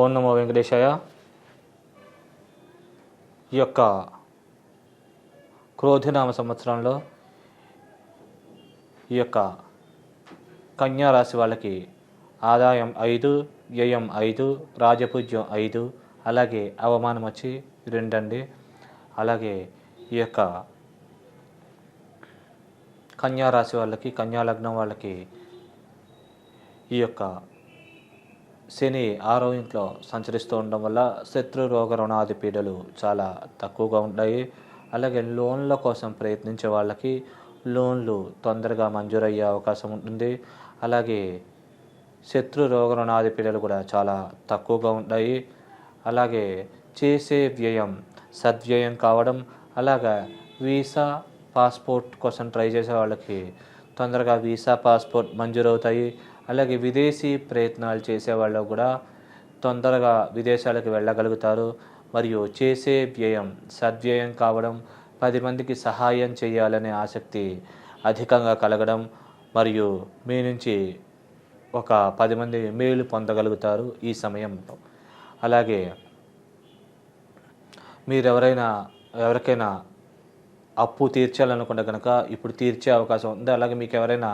ఓం నమో వెంకటేశాయ. ఈ యొక్క క్రోధినామ సంవత్సరంలో ఈ యొక్క కన్యా రాశి వాళ్ళకి ఆదాయం ఐదు వ్యయం ఐదు రాజపూజ్యం ఐదు అలాగే అవమానం వచ్చి రెండండి. అలాగే ఈ యొక్క కన్యా రాశి వాళ్ళకి కన్యా లగ్నం వాళ్ళకి ఈ యొక్క శని ఆరో ఇంట్లో సంచరిస్తూ ఉండడం వల్ల శత్రు రోగ రుణాది పీడలు చాలా తక్కువగా ఉంటాయి. అలాగే లోన్ల కోసం ప్రయత్నించే వాళ్ళకి లోన్లు తొందరగా మంజూరయ్యే అవకాశం ఉంటుంది. అలాగే శత్రు రోగ రుణాది పీడలు కూడా చాలా తక్కువగా ఉంటాయి. అలాగే చేసే వ్యయం సద్వ్యయం కావడం అలాగా వీసా పాస్పోర్ట్ కోసం ట్రై చేసే వాళ్ళకి తొందరగా వీసా పాస్పోర్ట్ మంజూరవుతాయి. అలాగే విదేశీ ప్రయత్నాలు చేసేవాళ్ళు కూడా తొందరగా విదేశాలకు వెళ్ళగలుగుతారు. మరియు చేసే వ్యయం సద్వ్యయం కావడం పది మందికి సహాయం చేయాలనే ఆసక్తి అధికంగా కలగడం మరియు మీ నుంచి ఒక పది మంది మేలు పొందగలుగుతారు ఈ సమయంలో. అలాగే మీరెవరైనా ఎవరికైనా అప్పు తీర్చాలనుకుంటే కనుక ఇప్పుడు తీర్చే అవకాశం ఉంది. అలాగే మీకు ఎవరైనా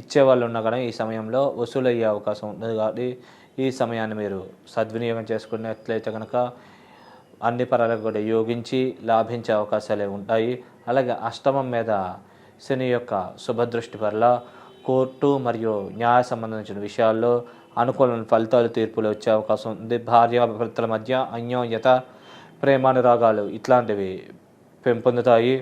ఇచ్చే వాళ్ళు ఉన్నా కానీ ఈ సమయంలో వసూలయ్యే అవకాశం ఉంది. కాబట్టి ఈ సమయాన్ని మీరు సద్వినియోగం చేసుకున్నట్లయితే కనుక అన్ని పరాలకు కూడా యోగించి లాభించే అవకాశాలే ఉంటాయి. అలాగే అష్టమం మీద శని యొక్క శుభదృష్టి వల్ల కోర్టు మరియు న్యాయ సంబంధించిన విషయాల్లో అనుకూల ఫలితాలు తీర్పులు వచ్చే అవకాశం ఉంది. భార్యాభర్తల మధ్య అన్యోన్యత ప్రేమానురాగాలు ఇట్లాంటివి పెంపొందుతాయి.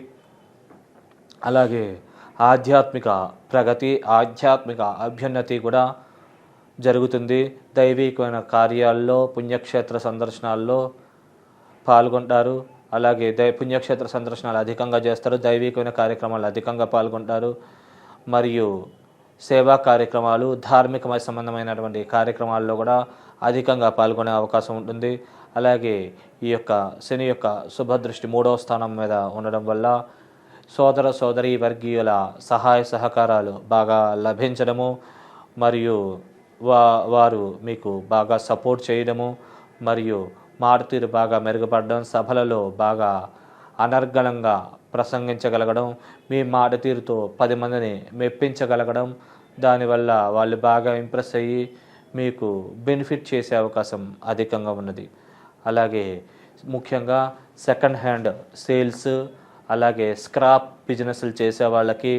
అలాగే ఆధ్యాత్మిక ప్రగతి ఆధ్యాత్మిక అభ్యున్నతి కూడా జరుగుతుంది. దైవికమైన కార్యాల్లో పుణ్యక్షేత్ర సందర్శనాల్లో పాల్గొంటారు. అలాగే దై పుణ్యక్షేత్ర సందర్శనాలు అధికంగా చేస్తారు. దైవికమైన కార్యక్రమాలు అధికంగా పాల్గొంటారు. మరియు సేవా కార్యక్రమాలు ధార్మిక సంబంధమైనటువంటి కార్యక్రమాల్లో కూడా అధికంగా పాల్గొనే అవకాశం ఉంటుంది. అలాగే ఈ యొక్క శని యొక్క శుభదృష్టి మూడవ స్థానం మీద ఉండడం వల్ల సోదర సోదరి వర్గీయుల సహాయ సహకారాలు బాగా లభించడము మరియు వా వారు మీకు బాగా సపోర్ట్ చేయడము మరియు మారుతీరు బాగా మెరుగుపడడం సభలలో బాగా అనర్గళంగా ప్రసంగించగలగడం మీ మాట తీరుతో పది మందిని మెప్పించగలగడం దానివల్ల వాళ్ళు బాగా ఇంప్రెస్ అయ్యి మీకు బెనిఫిట్ చేసే అవకాశం అధికంగా ఉన్నది. అలాగే ముఖ్యంగా సెకండ్ హ్యాండ్ సేల్స్ అలాగే స్క్రాప్ బిజినెస్లు చేసే వాళ్ళకి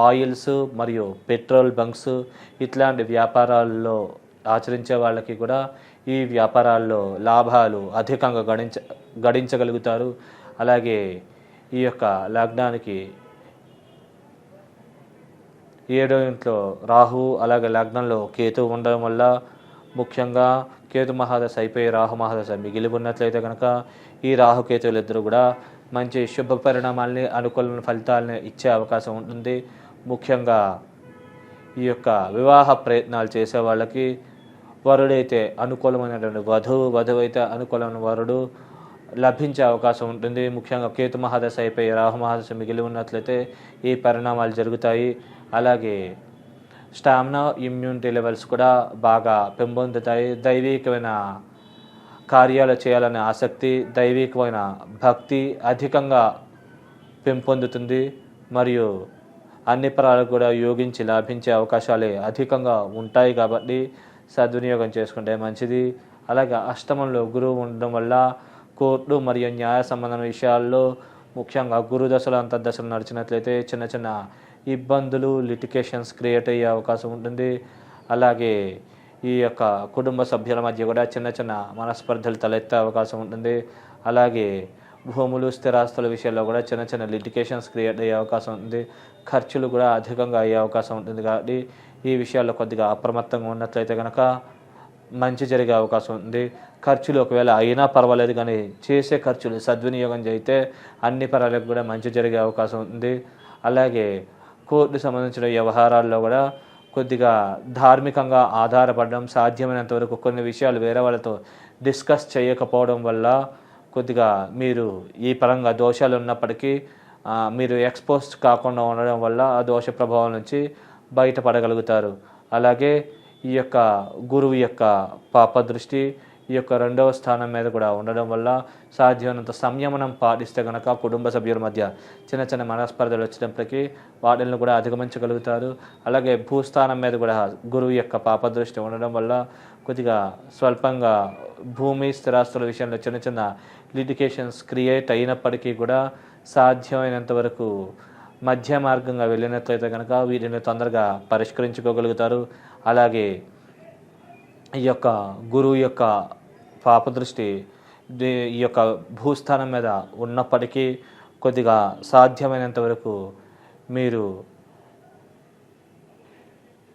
ఆయిల్స్ మరియు పెట్రోల్ బంక్స్ ఇట్లాంటి వ్యాపారాల్లో ఆచరించే వాళ్ళకి కూడా ఈ వ్యాపారాల్లో లాభాలు అధికంగా గడించ గడించగలుగుతారు అలాగే ఈ యొక్క లగ్నానికి ఏడో ఇంట్లో రాహు అలాగే లగ్నంలో కేతు ఉండడం వల్ల ముఖ్యంగా కేతు మహాదశ అయిపోయి రాహు మహాదశ మిగిలి ఉన్నట్లయితే కనుక ఈ రాహుకేతువులు ఇద్దరు కూడా మంచి శుభ పరిణామాల్ని అనుకూల ఫలితాలని ఇచ్చే అవకాశం ఉంటుంది. ముఖ్యంగా ఈ యొక్క వివాహ ప్రయత్నాలు చేసే వాళ్ళకి వరుడైతే అనుకూలమైనటువంటి వధువు వధువు అయితే అనుకూలమైన వరుడు లభించే అవకాశం ఉంటుంది. ముఖ్యంగా కేతు మహాదశ అయిపోయి రాహు మహాదశ మిగిలి ఉన్నట్లయితే ఈ పరిణామాలు జరుగుతాయి. అలాగే స్టామినా ఇమ్యూనిటీ లెవెల్స్ కూడా బాగా పెంపొందుతాయి. దైవికమైన కార్యాలు చేయాలనే ఆసక్తి దైవికమైన భక్తి అధికంగా పెంపొందుతుంది. మరియు అన్ని పరాలకు కూడా యోగించి లాభించే అవకాశాలే అధికంగా ఉంటాయి కాబట్టి సద్వినియోగం చేసుకుంటే మంచిది. అలాగే అష్టమంలో గురువు ఉండడం వల్ల కోర్టు మరియు న్యాయ సంబంధమైన విషయాల్లో ముఖ్యంగా గురు దశలు అంతర్దశలు నడిచినట్లయితే చిన్న చిన్న ఇబ్బందులు లిటికేషన్స్ క్రియేట్ అయ్యే అవకాశం ఉంటుంది. అలాగే ఈ యొక్క కుటుంబ సభ్యుల మధ్య కూడా చిన్న చిన్న మనస్పర్ధలు తలెత్తే అవకాశం ఉంటుంది. అలాగే భూములు స్థిరాస్తుల విషయాల్లో కూడా చిన్న చిన్న లిటికేషన్స్ క్రియేట్ అయ్యే అవకాశం ఉంటుంది. ఖర్చులు కూడా అధికంగా అయ్యే అవకాశం ఉంటుంది కాబట్టి ఈ విషయాల్లో కొద్దిగా అప్రమత్తంగా ఉన్నట్లయితే కనుక మంచి జరిగే అవకాశం ఉంది. ఖర్చులు ఒకవేళ అయినా పర్వాలేదు కానీ చేసే ఖర్చులు సద్వినియోగం చేస్తే అన్ని పరాలకు కూడా మంచి జరిగే అవకాశం ఉంది. అలాగే కోర్టు సంబంధించిన వ్యవహారాల్లో కూడా కొద్దిగా ధార్మికంగా ఆధారపడడం సాధ్యమైనంత వరకు కొన్ని విషయాలు వేరే వాళ్ళతో డిస్కస్ చేయకపోవడం వల్ల కొద్దిగా మీరు ఈ పరంగా దోషాలు ఉన్నప్పటికీ మీరు ఎక్స్పోజ్ కాకుండా ఉండడం వల్ల ఆ దోష ప్రభావం నుంచి బయటపడగలుగుతారు. అలాగే ఈ యొక్క గురువు యొక్క పాప దృష్టి ఈ యొక్క రెండవ స్థానం మీద కూడా ఉండడం వల్ల సాధ్యమైనంత సంయమనం పాటిస్తే కనుక కుటుంబ సభ్యుల మధ్య చిన్న చిన్న మనస్పర్ధలు వచ్చినప్పటికీ వాటిని కూడా అధిగమించగలుగుతారు. అలాగే భూస్థానం మీద కూడా గురువు యొక్క పాపదృష్టి ఉండడం వల్ల కొద్దిగా స్వల్పంగా భూమి స్థిరాస్తుల విషయంలో చిన్న చిన్న లిటికేషన్స్ క్రియేట్ అయినప్పటికీ కూడా సాధ్యమైనంత వరకు మధ్య మార్గంగా వెళ్ళినట్లయితే కనుక వీటిని తొందరగా పరిష్కరించుకోగలుగుతారు. అలాగే ఈ యొక్క గురువు యొక్క పాపదృష్టి ఈ యొక్క భూస్థానం మీద ఉన్నప్పటికీ కొద్దిగా సాధ్యమైనంత వరకు మీరు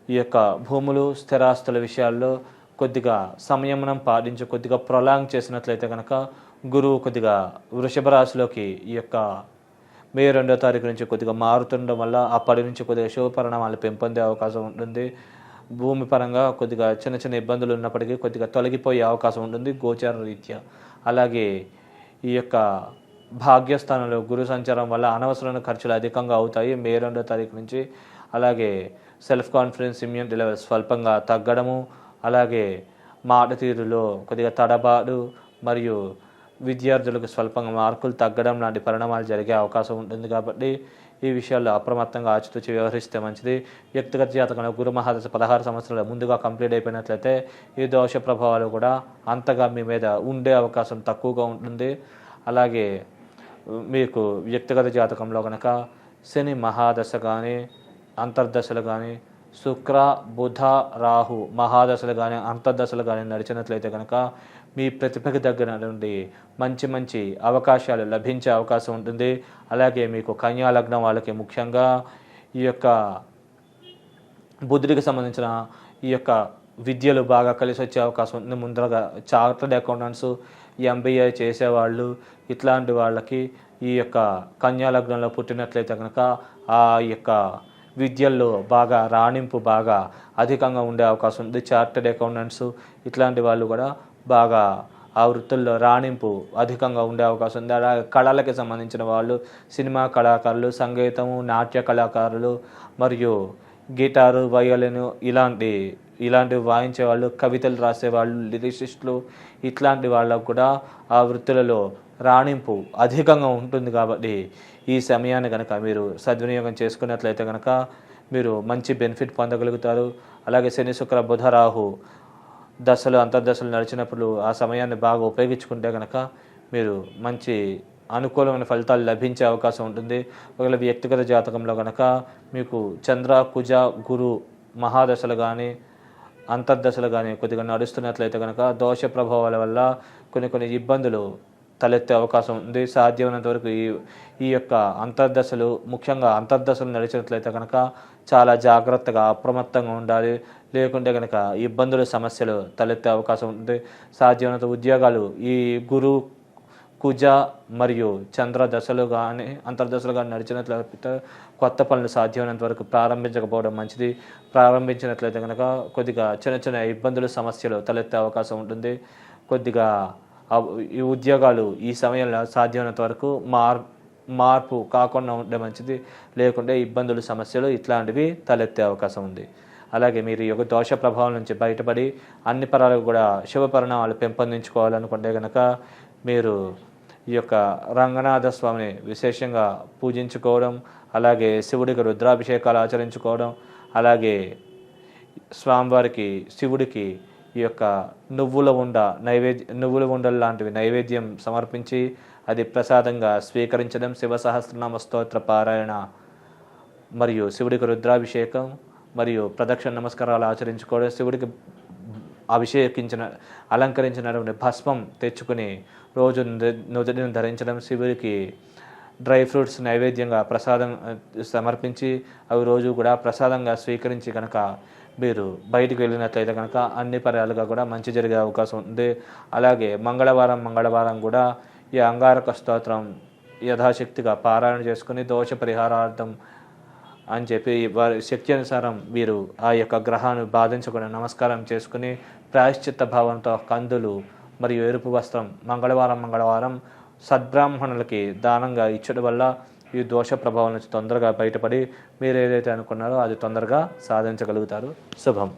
ఈ యొక్క భూములు స్థిరాస్తుల విషయాల్లో కొద్దిగా సంయమనం పాటించి కొద్దిగా ప్రొలాంగ్ చేసినట్లయితే కనుక గురువు కొద్దిగా వృషభ రాశిలోకి ఈ యొక్క మే రెండో తారీఖు నుంచి కొద్దిగా మారుతుండడం వల్ల అప్పటి నుంచి కొద్దిగా శుభ పరిణామాలు పెంపొందే అవకాశం ఉంటుంది. భూమి పరంగా కొద్దిగా చిన్న చిన్న ఇబ్బందులు ఉన్నప్పటికీ కొద్దిగా తొలగిపోయే అవకాశం ఉంటుంది గోచార రీత్యా. అలాగే ఈ యొక్క భాగ్యస్థానంలో గురు సంచారం వల్ల అనవసరమైన ఖర్చులు అధికంగా అవుతాయి మే రెండో తారీఖు నుంచి. అలాగే సెల్ఫ్ కాన్ఫిడెన్స్ ఇమ్యూనిటీ లెవెల్ స్వల్పంగా తగ్గడము అలాగే మాట తీరులో కొద్దిగా తడబాటు మరియు విద్యార్థులకు స్వల్పంగా మార్కులు తగ్గడం లాంటి పరిణామాలు జరిగే అవకాశం ఉంటుంది కాబట్టి ఈ విషయాల్లో అప్రమత్తంగా ఆచితూచి వ్యవహరిస్తే మంచిది. వ్యక్తిగత జాతకంలో గురు మహాదశ పదహారు సంవత్సరాలు ముందుగా కంప్లీట్ అయిపోయినట్లయితే ఈ దోష ప్రభావాలు కూడా అంతగా మీ మీద ఉండే అవకాశం తక్కువగా ఉంటుంది. అలాగే మీకు వ్యక్తిగత జాతకంలో కనుక శని మహాదశ కానీ అంతర్దశలు కానీ శుక్ర బుధ రాహు మహాదశలు కానీ అంతర్దశలు కానీ నడిచినట్లయితే కనుక మీ ప్రతిభకి దగ్గర నుండి మంచి మంచి అవకాశాలు లభించే అవకాశం ఉంటుంది. అలాగే మీకు కన్యా లగ్నం వాళ్ళకి ముఖ్యంగా ఈ యొక్క బుద్ధుడికి సంబంధించిన ఈ యొక్క విద్యలు బాగా కలిసి వచ్చే అవకాశం ఉంది. ముందరగా చార్టర్డ్ అకౌంటెంట్స్ ఎంబీఏ చేసేవాళ్ళు ఇట్లాంటి వాళ్ళకి ఈ యొక్క కన్యా లగ్నంలో పుట్టినట్లయితే కనుక ఆ యొక్క విద్యల్లో బాగా రాణింపు బాగా అధికంగా ఉండే అవకాశం ఉంది. చార్టెడ్ అకౌంటెంట్స్ ఇట్లాంటి వాళ్ళు కూడా బాగా ఆ వృత్తుల్లో రాణింపు అధికంగా ఉండే అవకాశం ఉంది. అలాగే కళలకి సంబంధించిన వాళ్ళు సినిమా కళాకారులు సంగీతము నాట్య కళాకారులు మరియు గిటారు వయోలిన్ ఇలాంటి ఇలాంటివి వాయించే వాళ్ళు కవితలు రాసేవాళ్ళు లిరిసిస్టులు ఇట్లాంటి వాళ్ళకు కూడా ఆ వృత్తులలో రాణింపు అధికంగా ఉంటుంది కాబట్టి ఈ సమయాన్ని కనుక మీరు సద్వినియోగం చేసుకున్నట్లయితే కనుక మీరు మంచి బెనిఫిట్ పొందగలుగుతారు. అలాగే శని శుక్ర బుధ రాహు దశలు అంతర్దశలు నడిచినప్పుడు ఆ సమయాన్ని బాగా ఉపయోగించుకుంటే కనుక మీరు మంచి అనుకూలమైన ఫలితాలు లభించే అవకాశం ఉంటుంది. ఒకవేళ వ్యక్తిగత జాతకంలో కనుక మీకు చంద్ర కుజ గురు మహాదశలు కానీ అంతర్దశలు కానీ కొద్దిగా నడుస్తున్నట్లయితే కనుక దోష ప్రభావాల వల్ల కొన్ని కొన్ని ఇబ్బందులు తలెత్తే అవకాశం ఉంది. సాధ్యమైనంత వరకు ఈ ఈ యొక్క అంతర్దశలు ముఖ్యంగా అంతర్దశలు నడిచినట్లయితే కనుక చాలా జాగ్రత్తగా అప్రమత్తంగా ఉండాలి. లేకుంటే కనుక ఇబ్బందులు సమస్యలు తలెత్తే అవకాశం ఉంది సాధ్యమైనంత ఉద్యోగాలు ఈ గురు కుజ మరియు చంద్ర దశలు కానీ అంతర్దశలు కానీ నడిచినట్లయితే కొత్త పనులు సాధ్యమైనంత వరకు ప్రారంభించకపోవడం మంచిది. ప్రారంభించినట్లయితే కనుక కొద్దిగా చిన్న చిన్న ఇబ్బందులు సమస్యలు తలెత్తే అవకాశం ఉంటుంది. కొద్దిగా ఈ ఉద్యోగాలు ఈ సమయంలో సాధ్యమైనంత వరకు మార్ మార్పు కాకుండా ఉంటే మంచిది. లేకుంటే ఇబ్బందులు సమస్యలు ఇట్లాంటివి తలెత్తే అవకాశం ఉంది. అలాగే మీరు ఈ యొక్క దోష ప్రభావం నుంచి బయటపడి అన్ని పరాలకు కూడా శుభ పరిణామాలు పెంపొందించుకోవాలనుకుంటే కనుక మీరు ఈ యొక్క రంగనాథ స్వామిని విశేషంగా పూజించుకోవడం అలాగే శివుడికి రుద్రాభిషేకాలు ఆచరించుకోవడం అలాగే స్వామివారికి శివుడికి ఈ యొక్క నువ్వుల ఉండ నైవేద్య నువ్వుల ఉండలు లాంటివి నైవేద్యం సమర్పించి అది ప్రసాదంగా స్వీకరించడం శివ సహస్రనామ స్తోత్ర పారాయణ మరియు శివుడికి రుద్రాభిషేకం మరియు ప్రదక్షిణ నమస్కారాలు ఆచరించుకోవడం శివుడికి అభిషేకించిన అలంకరించినటువంటి భస్మం తెచ్చుకుని రోజు నుదుటిని ధరించడం శివుడికి డ్రై ఫ్రూట్స్ నైవేద్యంగా ప్రసాదం సమర్పించి అవి రోజు కూడా ప్రసాదంగా స్వీకరించి కనుక మీరు బయటికి వెళ్ళినట్లయితే కనుక అన్ని పర్యాలుగా కూడా మంచి జరిగే అవకాశం ఉంది. అలాగే మంగళవారం మంగళవారం కూడా ఈ అంగారక స్తోత్రం యథాశక్తిగా పారాయణ చేసుకుని దోష పరిహారార్థం అని చెప్పి వారి శక్తి అనుసారం వీరు ఆ యొక్క గ్రహాన్ని బాధించకుండా నమస్కారం చేసుకుని ప్రాయశ్చిత్త భావంతో కందులు మరియు ఎరుపు వస్త్రం మంగళవారం మంగళవారం సద్బ్రాహ్మణులకి దానంగా ఇచ్చడం వల్ల ఈ దోష ప్రభావం నుంచి తొందరగా బయటపడి మీరు ఏదైతే అనుకున్నారో అది తొందరగా సాధించగలుగుతారు. శుభం.